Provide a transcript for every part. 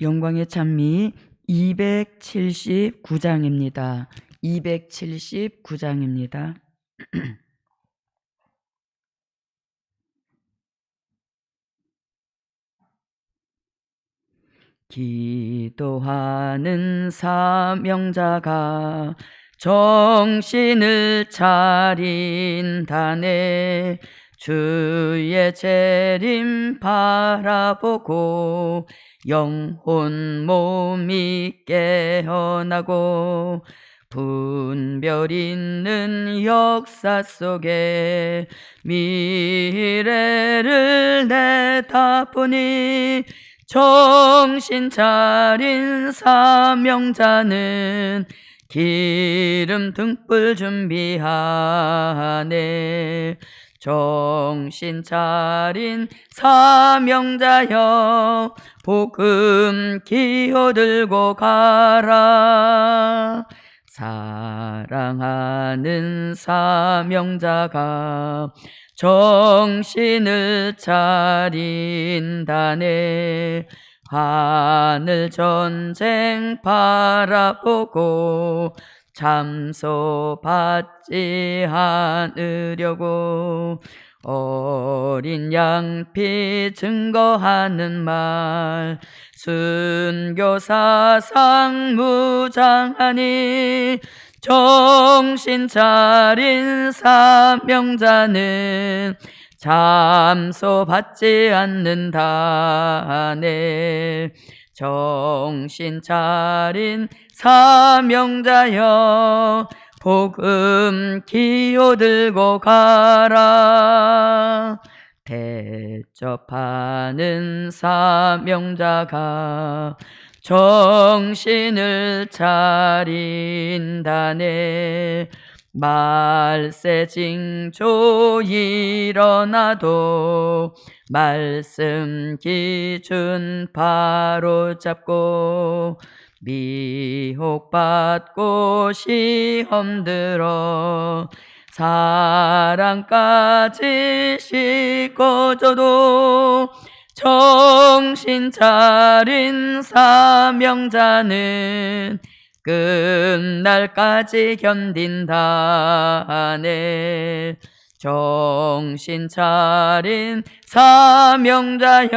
영광의 찬미 279장입니다. 279장입니다. 기도하는 사명자가 정신을 차린다네 주의 재림 바라보고 영혼 몸이 깨어나고 분별 있는 역사 속에 미래를 내다보니 정신 차린 사명자는 기름 등불 준비하네 정신 차린 사명자여 복음 기호 들고 가라. 사랑하는 사명자가 정신을 차린다네 하늘 전쟁 바라보고 참소받지 않으려고 어린 양피 증거하는 말 순교사상 무장하니 정신 차린 사명자는 참소받지 않는다네 정신 차린 사명자여 복음 기호 들고 가라. 대접하는 사명자가 정신을 차린다네 말세 징조 일어나도 말씀 기준 바로 잡고 미혹받고 시험 들어 사랑까지 싣고져도 정신 차린 사명자는 끝날까지 견딘다네. 정신 차린 사명자여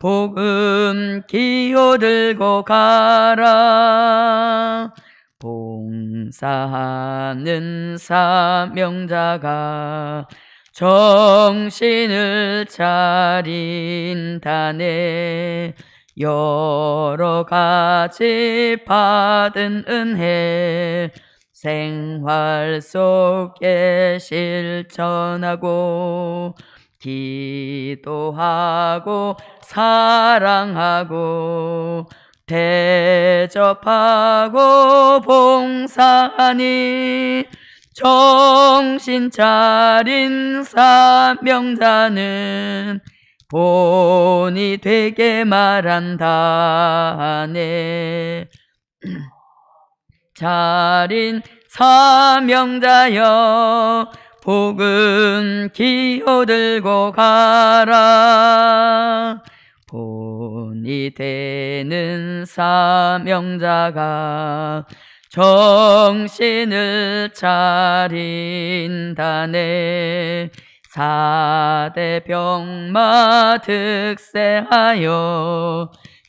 복음 기호 들고 가라. 봉사하는 사명자가 정신을 차린다네 여러 가지 받은 은혜 생활 속에 실천하고 기도하고 사랑하고 대접하고 봉사하니 정신 차린 사명자는 본이 되게 말한다네. 차린 사명자여 복음 기호 들고 가라. 본이 되는 사명자가 정신을 차린다네 사대 병마 득세하여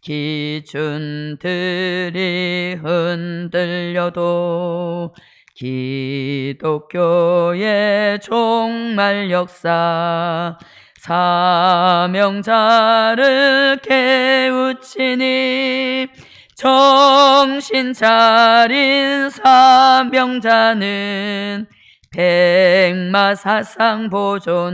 기준들이 흔들려도 기독교의 종말 역사 사명자를 깨우치니 정신 차린 사명자는 백마 사상 보존하네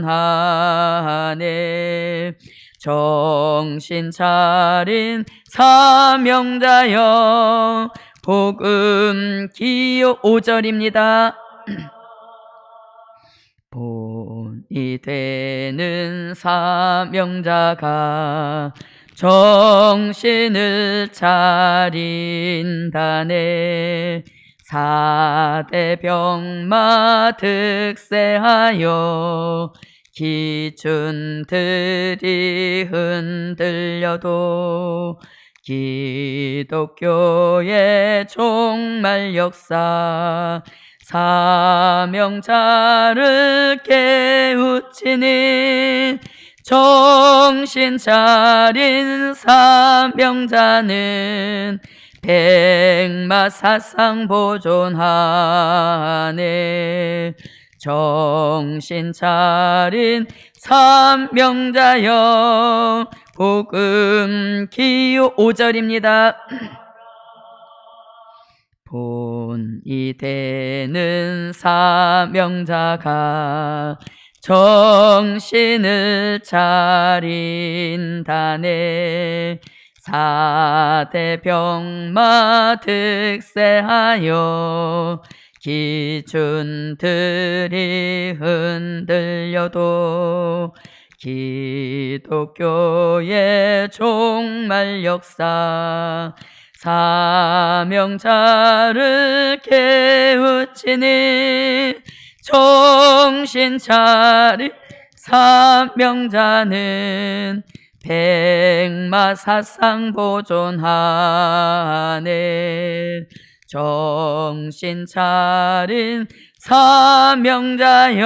정신 차린 사명자여 복음 기호 5절입니다. 본이 되는 사명자가 정신을 차린다네 사대 병마 득세하여 기준들이 흔들려도 기독교의 종말 역사 사명자를 깨우치니 정신 차린 사명자는 백마사상 보존하네 정신 차린 사명자여 복음 기요 5절입니다. 본이 되는 사명자가 정신을 차린다네 사대병마 득세하여 기준들이 흔들려도 기독교의 종말 역사 사명자를 깨우치니 정신 차린 사명자는 백마사상 보존하네 정신 차린 사명자여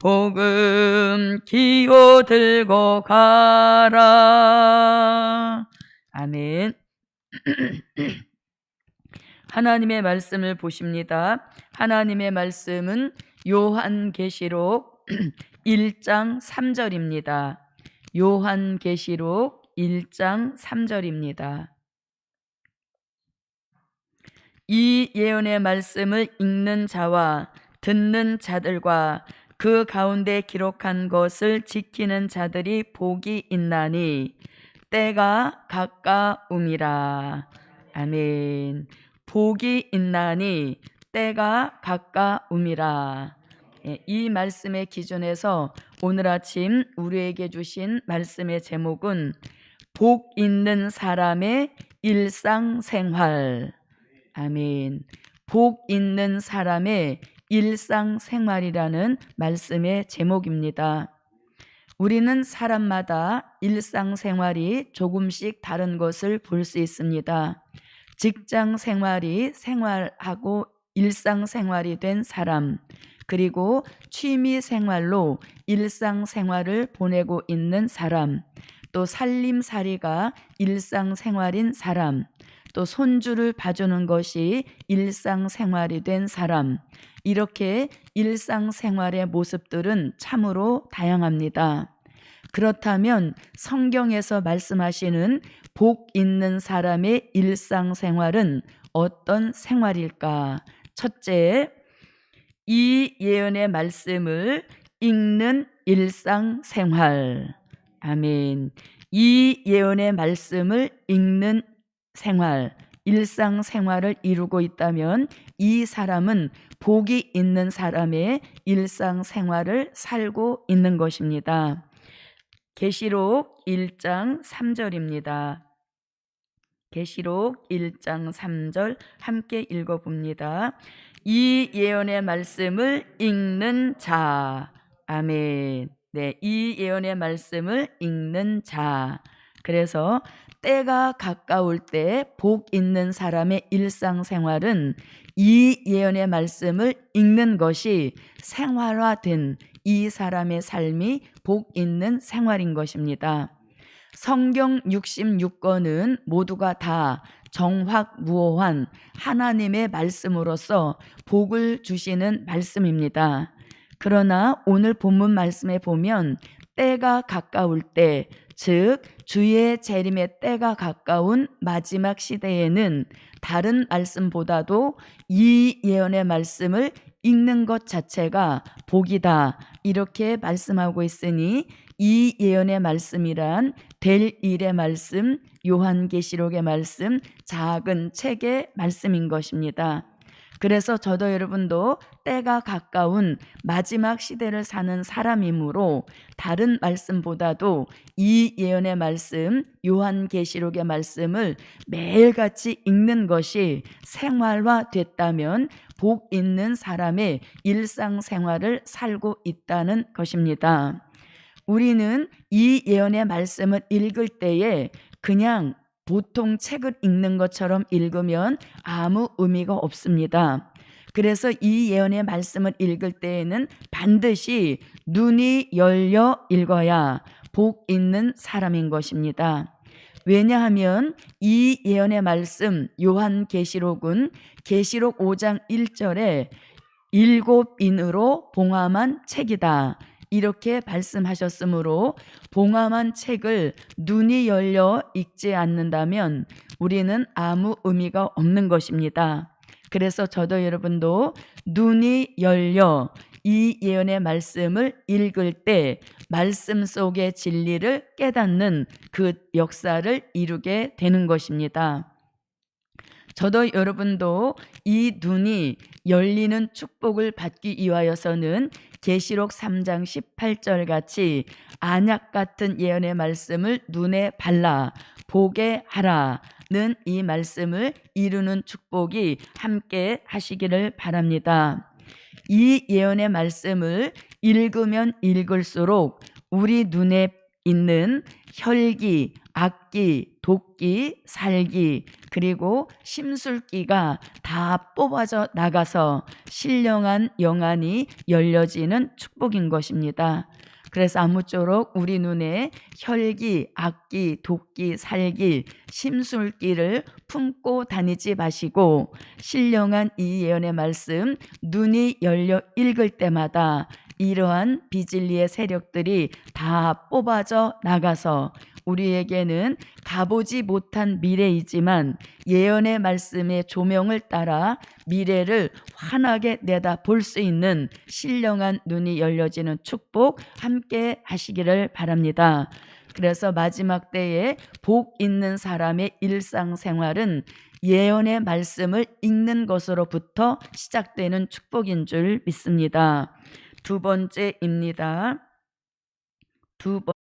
복음 기호 들고 가라 아멘 하나님의 말씀을 보십니다. 하나님의 말씀은 요한계시록 1장 3절입니다. 요한계시록 1장 3절입니다. 이 예언의 말씀을 읽는 자와 듣는 자들과 그 가운데 기록한 것을 지키는 자들이 복이 있나니 때가 가까움이라. 아멘. 복이 있나니 때가 가까움이라. 예, 이 말씀의 기준에서 오늘 아침 우리에게 주신 말씀의 제목은 복 있는 사람의 일상생활. 아멘. 복 있는 사람의 일상생활이라는 말씀의 제목입니다. 우리는 사람마다 일상생활이 조금씩 다른 것을 볼 수 있습니다. 직장 생활이 생활하고 일상생활이 된 사람, 그리고 취미 생활로 일상 생활을 보내고 있는 사람, 또 살림살이가 일상 생활인 사람, 또 손주를 봐주는 것이 일상 생활이 된 사람, 이렇게 일상 생활의 모습들은 참으로 다양합니다. 그렇다면 성경에서 말씀하시는 복 있는 사람의 일상 생활은 어떤 생활일까? 첫째, 이 예언의 말씀을 읽는 일상생활. 아멘. 이 예언의 말씀을 읽는 생활, 일상생활을 이루고 있다면 이 사람은 복이 있는 사람의 일상생활을 살고 있는 것입니다. 계시록 1장 3절입니다. 계시록 1장 3절 함께 읽어 봅니다. 이 예언의 말씀을 읽는 자. 아멘. 네, 이 예언의 말씀을 읽는 자. 그래서 때가 가까울 때 복 있는 사람의 일상생활은 이 예언의 말씀을 읽는 것이 생활화된 이 사람의 삶이 복 있는 생활인 것입니다. 성경 66권은 모두가 다 정확무오한 하나님의 말씀으로서 복을 주시는 말씀입니다. 그러나 오늘 본문 말씀에 보면 때가 가까울 때, 즉 주의 재림의 때가 가까운 마지막 시대에는 다른 말씀보다도 이 예언의 말씀을 읽는 것 자체가 복이다. 이렇게 말씀하고 있으니 이 예언의 말씀이란 될 일의 말씀, 요한계시록의 말씀, 작은 책의 말씀인 것입니다. 그래서 저도 여러분도 때가 가까운 마지막 시대를 사는 사람이므로 다른 말씀보다도 이 예언의 말씀, 요한계시록의 말씀을 매일같이 읽는 것이 생활화 됐다면 복 있는 사람의 일상생활을 살고 있다는 것입니다. 우리는 이 예언의 말씀을 읽을 때에 그냥 보통 책을 읽는 것처럼 읽으면 아무 의미가 없습니다. 그래서 이 예언의 말씀을 읽을 때에는 반드시 눈이 열려 읽어야 복 있는 사람인 것입니다. 왜냐하면 이 예언의 말씀 요한 계시록은 계시록 5장 1절에 일곱 인으로 봉함한 책이다. 이렇게 말씀하셨으므로 봉함한 책을 눈이 열려 읽지 않는다면 우리는 아무 의미가 없는 것입니다. 그래서 저도 여러분도 눈이 열려 이 예언의 말씀을 읽을 때 말씀 속의 진리를 깨닫는 그 역사를 이루게 되는 것입니다. 저도 여러분도 이 눈이 열리는 축복을 받기 위하여서는 계시록 3장 18절 같이 안약 같은 예언의 말씀을 눈에 발라 보게 하라는 이 말씀을 이루는 축복이 함께 하시기를 바랍니다. 이 예언의 말씀을 읽으면 읽을수록 우리 눈에 있는 혈기, 악기, 독기, 살기, 그리고 심술기가 다 뽑아져 나가서 신령한 영안이 열려지는 축복인 것입니다. 그래서 아무쪼록 우리 눈에 혈기, 악기, 독기, 살기, 심술기를 품고 다니지 마시고 신령한 이 예언의 말씀 눈이 열려 읽을 때마다 이러한 비진리의 세력들이 다 뽑아져 나가서 우리에게는 가보지 못한 미래이지만 예언의 말씀의 조명을 따라 미래를 환하게 내다 볼 수 있는 신령한 눈이 열려지는 축복 함께 하시기를 바랍니다. 그래서 마지막 때에 복 있는 사람의 일상생활은 예언의 말씀을 읽는 것으로부터 시작되는 축복인 줄 믿습니다. 두 번째입니다. 두 번.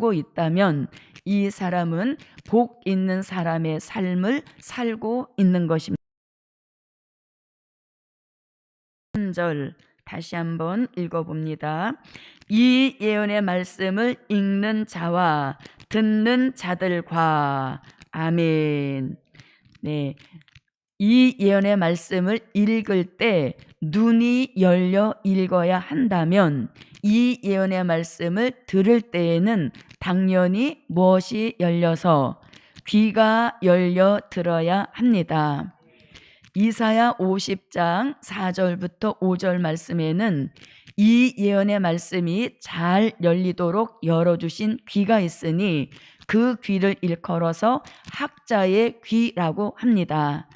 고 있다면 이 사람은 복 있는 사람의 삶을 살고 있는 것입니다. 절 다시 한번 읽어봅니다. 이 예언의 말씀을 읽는 자와 듣는 자들과 아멘. 네. 이 예언의 말씀을 읽을 때 눈이 열려 읽어야 한다면 이 예언의 말씀을 들을 때에는 당연히 무엇이 열려서 귀가 열려 들어야 합니다. 이사야 50장 4절부터 5절 말씀에는 이 예언의 말씀이 잘 열리도록 열어주신 귀가 있으니 그 귀를 일컬어서 학자의 귀라고 합니다.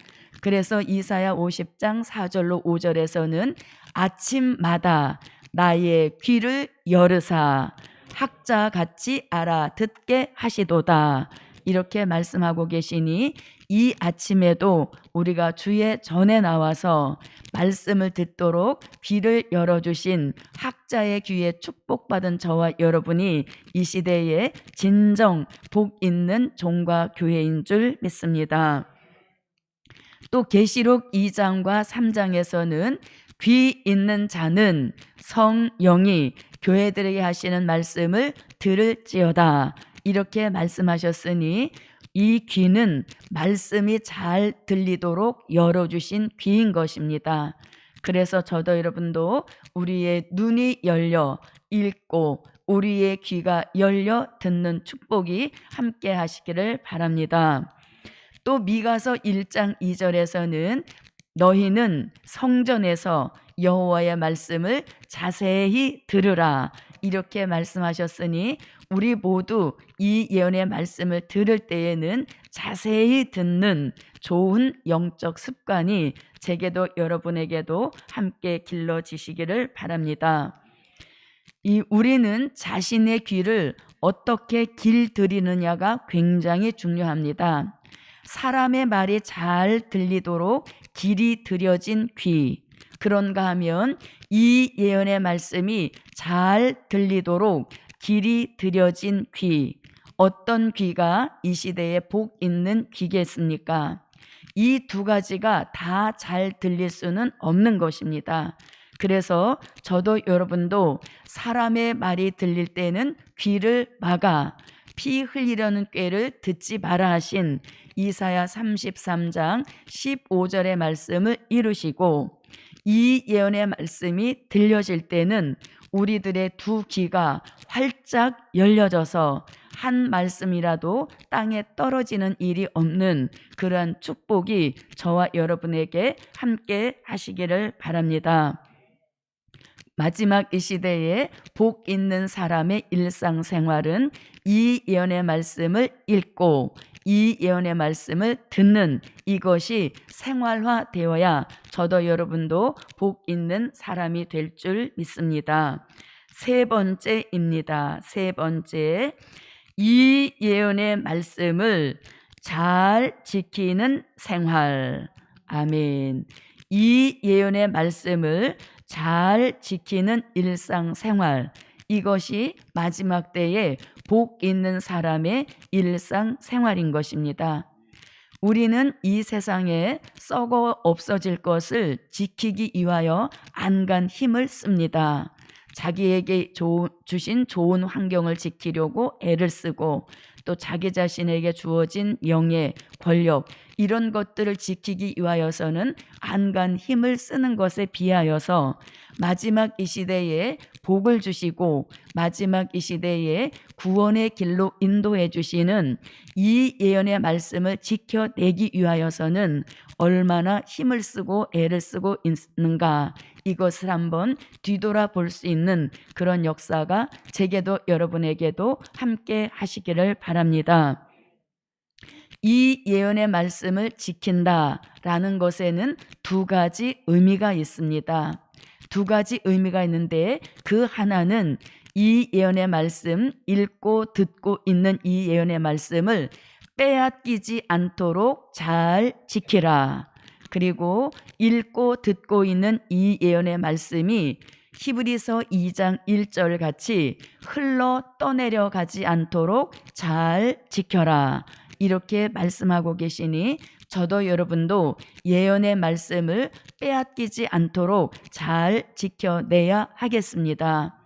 그래서 이사야 50장 4절로 5절에서는 아침마다 나의 귀를 열으사 학자 같이 알아듣게 하시도다. 이렇게 말씀하고 계시니 이 아침에도 우리가 주의 전에 나와서 말씀을 듣도록 귀를 열어주신 학자의 귀에 축복받은 저와 여러분이 이 시대에 진정 복 있는 종과 교회인 줄 믿습니다. 또 계시록 2장과 3장에서는 귀 있는 자는 성령이 교회들에게 하시는 말씀을 들을지어다 이렇게 말씀하셨으니 이 귀는 말씀이 잘 들리도록 열어주신 귀인 것입니다. 그래서 저도 여러분도 우리의 눈이 열려 읽고 우리의 귀가 열려 듣는 축복이 함께 하시기를 바랍니다. 또 미가서 1장 2절에서는 너희는 성전에서 여호와의 말씀을 자세히 들으라 이렇게 말씀하셨으니 우리 모두 이 예언의 말씀을 들을 때에는 자세히 듣는 좋은 영적 습관이 제게도 여러분에게도 함께 길러지시기를 바랍니다. 이 우리는 자신의 귀를 어떻게 길들이느냐가 굉장히 중요합니다. 사람의 말이 잘 들리도록 길이 들여진 귀. 그런가 하면 이 예언의 말씀이 잘 들리도록 길이 들여진 귀. 어떤 귀가 이 시대에 복 있는 귀겠습니까? 이 두 가지가 다 잘 들릴 수는 없는 것입니다. 그래서 저도 여러분도 사람의 말이 들릴 때는 귀를 막아 피 흘리려는 꾀를 듣지 마라 하신 이사야 33장 15절의 말씀을 이루시고 이 예언의 말씀이 들려질 때는 우리들의 두 귀가 활짝 열려져서 한 말씀이라도 땅에 떨어지는 일이 없는 그러한 축복이 저와 여러분에게 함께 하시기를 바랍니다. 마지막 이 시대에 복 있는 사람의 일상생활은 이 예언의 말씀을 읽고 이 예언의 말씀을 듣는 이것이 생활화되어야 저도 여러분도 복 있는 사람이 될 줄 믿습니다. 세 번째입니다. 세 번째. 이 예언의 말씀을 잘 지키는 생활. 아멘. 이 예언의 말씀을 잘 지키는 일상생활. 이것이 마지막 때에 복 있는 사람의 일상 생활인 것입니다. 우리는 이 세상에 썩어 없어질 것을 지키기 위하여 안간 힘을 씁니다. 자기에게 조, 주신 좋은 환경을 지키려고 애를 쓰고 또 자기 자신에게 주어진 명예, 권력 이런 것들을 지키기 위하여서는 안간 힘을 쓰는 것에 비하여서 마지막 이 시대에 복을 주시고 마지막 이 시대에 구원의 길로 인도해 주시는 이 예언의 말씀을 지켜내기 위하여서는 얼마나 힘을 쓰고 애를 쓰고 있는가 이것을 한번 뒤돌아 볼 수 있는 그런 역사가 제게도 여러분에게도 함께 하시기를 바랍니다. 이 예언의 말씀을 지킨다라는 것에는 두 가지 의미가 있습니다. 두 가지 의미가 있는데 그 하나는 이 예언의 말씀 읽고 듣고 있는 이 예언의 말씀을 빼앗기지 않도록 잘 지키라. 그리고 읽고 듣고 있는 이 예언의 말씀이 히브리서 2장 1절 같이 흘러 떠내려 가지 않도록 잘 지켜라. 이렇게 말씀하고 계시니 저도 여러분도 예언의 말씀을 빼앗기지 않도록 잘 지켜내야 하겠습니다.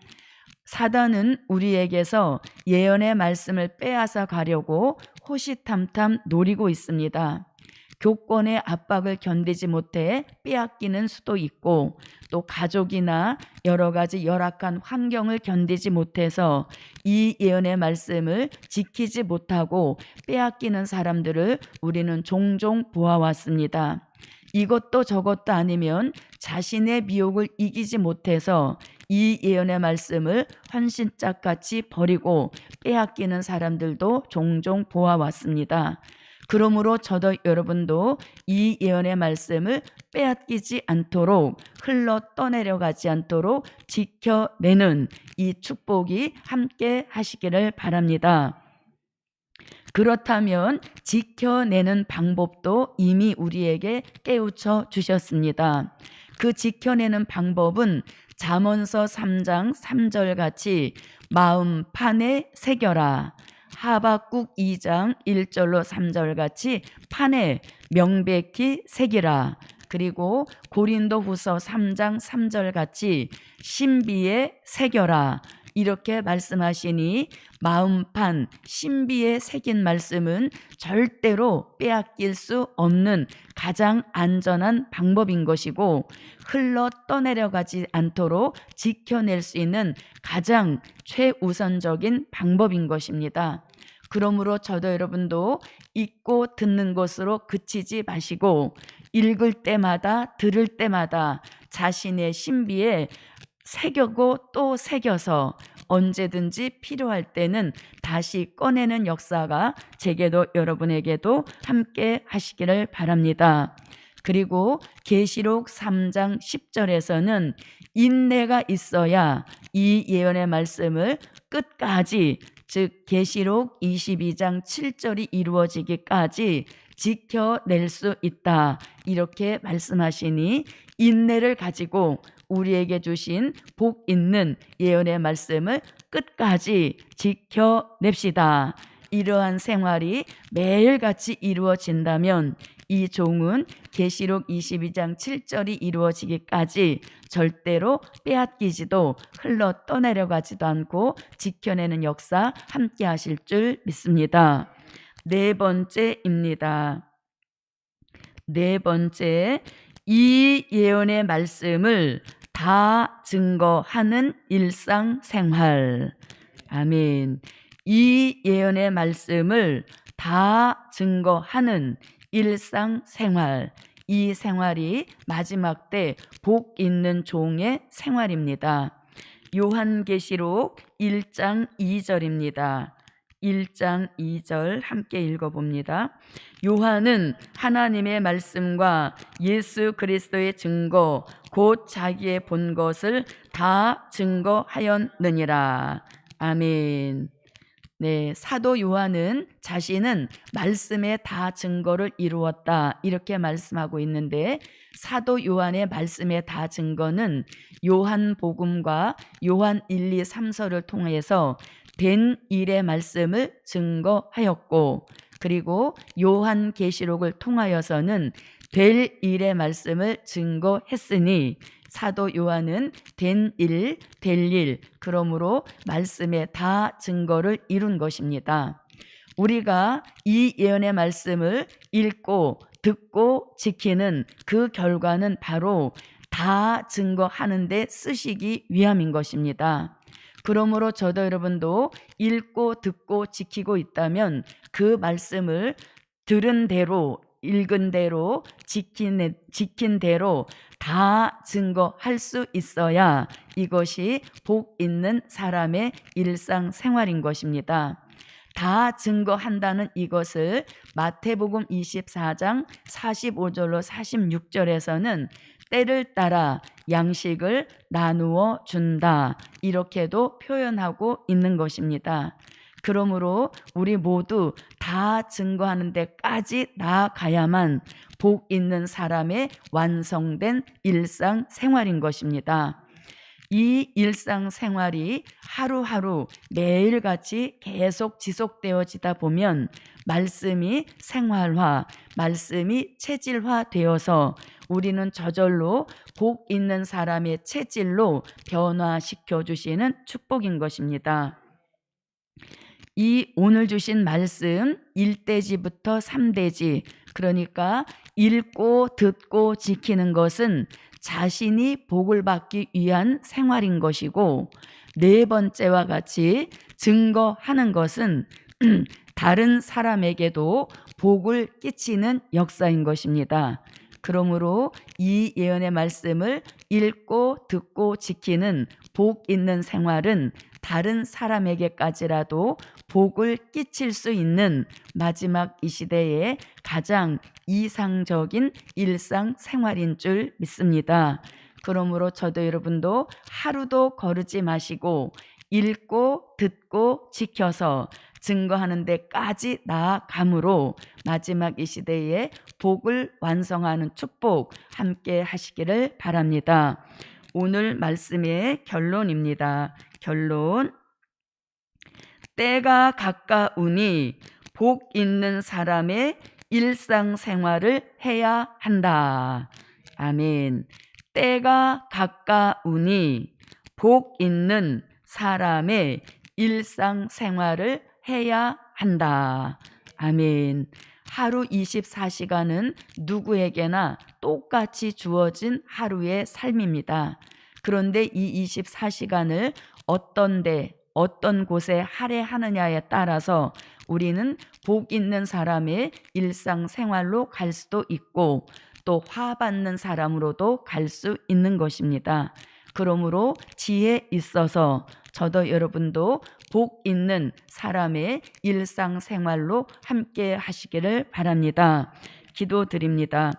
사단은 우리에게서 예언의 말씀을 빼앗아 가려고 호시탐탐 노리고 있습니다. 교권의 압박을 견디지 못해 빼앗기는 수도 있고 또 가족이나 여러 가지 열악한 환경을 견디지 못해서 이 예언의 말씀을 지키지 못하고 빼앗기는 사람들을 우리는 종종 보아왔습니다. 이것도 저것도 아니면 자신의 미혹을 이기지 못해서 이 예언의 말씀을 헌신짝같이 버리고 빼앗기는 사람들도 종종 보아왔습니다. 그러므로 저도 여러분도 이 예언의 말씀을 빼앗기지 않도록 흘러 떠내려가지 않도록 지켜내는 이 축복이 함께 하시기를 바랍니다. 그렇다면 지켜내는 방법도 이미 우리에게 깨우쳐 주셨습니다. 그 지켜내는 방법은 잠언서 3장 3절 같이 마음 판에 새겨라. 하박국 2장 1절로 3절 같이 판에 명백히 새기라. 그리고 고린도 후서 3장 3절 같이 신비에 새겨라. 이렇게 말씀하시니 마음판 신비에 새긴 말씀은 절대로 빼앗길 수 없는 가장 안전한 방법인 것이고 흘러 떠내려가지 않도록 지켜낼 수 있는 가장 최우선적인 방법인 것입니다. 그러므로 저도 여러분도 읽고 듣는 것으로 그치지 마시고 읽을 때마다 들을 때마다 자신의 신비에 새겨고 또 새겨서 언제든지 필요할 때는 다시 꺼내는 역사가 제게도 여러분에게도 함께 하시기를 바랍니다. 그리고 계시록 3장 10절에서는 인내가 있어야 이 예언의 말씀을 끝까지 즉 계시록 22장 7절이 이루어지기까지 지켜낼 수 있다. 이렇게 말씀하시니 인내를 가지고 우리에게 주신 복 있는 예언의 말씀을 끝까지 지켜냅시다. 이러한 생활이 매일같이 이루어진다면 이 종은 계시록 22장 7절이 이루어지기까지 절대로 빼앗기지도 흘러 떠내려가지도 않고 지켜내는 역사 함께 하실 줄 믿습니다. 네 번째입니다. 네 번째, 이 예언의 말씀을 다 증거하는 일상생활. 아멘. 이 예언의 말씀을 다 증거하는 일상생활. 이 생활이 마지막 때 복 있는 종의 생활입니다. 요한계시록 1장 2절입니다. 1장 2절 함께 읽어봅니다. 요한은 하나님의 말씀과 예수 그리스도의 증거, 곧 자기의 본 것을 다 증거하였느니라. 아멘. 네, 사도 요한은 자신은 말씀에 다 증거를 이루었다. 이렇게 말씀하고 있는데 사도 요한의 말씀에 다 증거는 요한 복음과 요한 1, 2, 3서를 통해서 된 일의 말씀을 증거하였고 그리고 요한 계시록을 통하여서는 될 일의 말씀을 증거했으니 사도 요한은 된 일, 될 일, 그러므로 말씀에 다 증거를 이룬 것입니다. 우리가 이 예언의 말씀을 읽고 듣고 지키는 그 결과는 바로 다 증거하는데 쓰시기 위함인 것입니다. 그러므로 저도 여러분도 읽고 듣고 지키고 있다면 그 말씀을 들은 대로 읽은 대로 지킨, 지킨 대로 다 증거할 수 있어야 이것이 복 있는 사람의 일상 생활인 것입니다. 다 증거한다는 이것을 마태복음 24장 45절로 46절에서는 때를 따라 양식을 나누어 준다. 이렇게도 표현하고 있는 것입니다. 그러므로 우리 모두 다 증거하는 데까지 나아가야만 복 있는 사람의 완성된 일상 생활인 것입니다. 이 일상 생활이 하루하루 매일같이 계속 지속되어지다 보면 말씀이 생활화, 말씀이 체질화 되어서 우리는 저절로 복 있는 사람의 체질로 변화시켜 주시는 축복인 것입니다. 이 오늘 주신 말씀 1대지부터 3대지 그러니까 읽고 듣고 지키는 것은 자신이 복을 받기 위한 생활인 것이고 네 번째와 같이 증거하는 것은 다른 사람에게도 복을 끼치는 역사인 것입니다. 그러므로 이 예언의 말씀을 읽고 듣고 지키는 복 있는 생활은 다른 사람에게까지라도 복을 끼칠 수 있는 마지막 이 시대의 가장 이상적인 일상 생활인 줄 믿습니다. 그러므로 저도 여러분도 하루도 거르지 마시고 읽고 듣고 지켜서 증거하는 데까지 나아감으로 마지막 이 시대에 복을 완성하는 축복 함께 하시기를 바랍니다. 오늘 말씀의 결론입니다. 결론. 때가 가까우니 복 있는 사람의 일상생활을 해야 한다. 아멘. 때가 가까우니 복 있는 사람의 일상생활을 해야 한다. 아멘. 하루 24시간은 누구에게나 똑같이 주어진 하루의 삶입니다. 그런데 이 24시간을 어떤 데 어떤 곳에 할애하느냐에 따라서 우리는 복 있는 사람의 일상생활로 갈 수도 있고 또 화받는 사람으로도 갈 수 있는 것입니다. 그러므로 지혜 있어서 저도 여러분도 복 있는 사람의 일상생활로 함께 하시기를 바랍니다. 기도드립니다.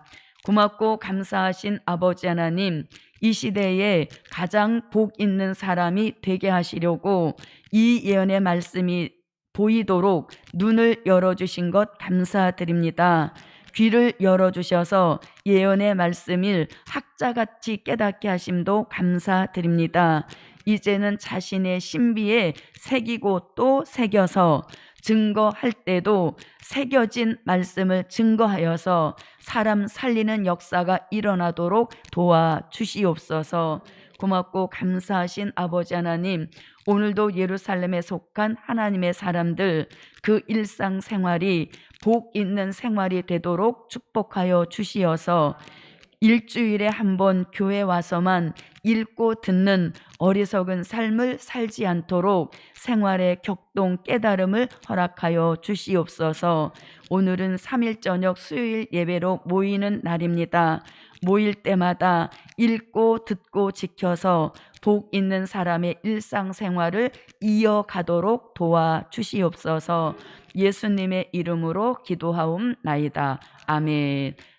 고맙고 감사하신 아버지 하나님, 이 시대에 가장 복 있는 사람이 되게 하시려고 이 예언의 말씀이 보이도록 눈을 열어주신 것 감사드립니다. 귀를 열어주셔서 예언의 말씀을 학자같이 깨닫게 하심도 감사드립니다. 이제는 자신의 신비에 새기고 또 새겨서 증거할 때도 새겨진 말씀을 증거하여서 사람 살리는 역사가 일어나도록 도와 주시옵소서. 고맙고 감사하신 아버지 하나님, 오늘도 예루살렘에 속한 하나님의 사람들 그 일상 생활이 복 있는 생활이 되도록 축복하여 주시어서 일주일에 한 번 교회 와서만 읽고 듣는 어리석은 삶을 살지 않도록 생활의 격동 깨달음을 허락하여 주시옵소서. 오늘은 3일 저녁 수요일 예배로 모이는 날입니다. 모일 때마다 읽고 듣고 지켜서 복 있는 사람의 일상생활을 이어가도록 도와 주시옵소서. 예수님의 이름으로 기도하옵나이다. 아멘.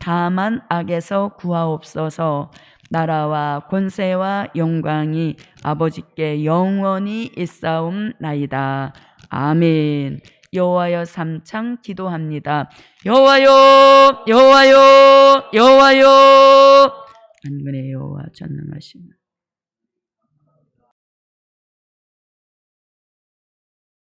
다만 악에서 구하옵소서 나라와 권세와 영광이 아버지께 영원히 있사옵나이다. 아멘. 여호와여 삼창 기도합니다. 여호와여 여호와여 여호와여 만군의 여호와 전능하신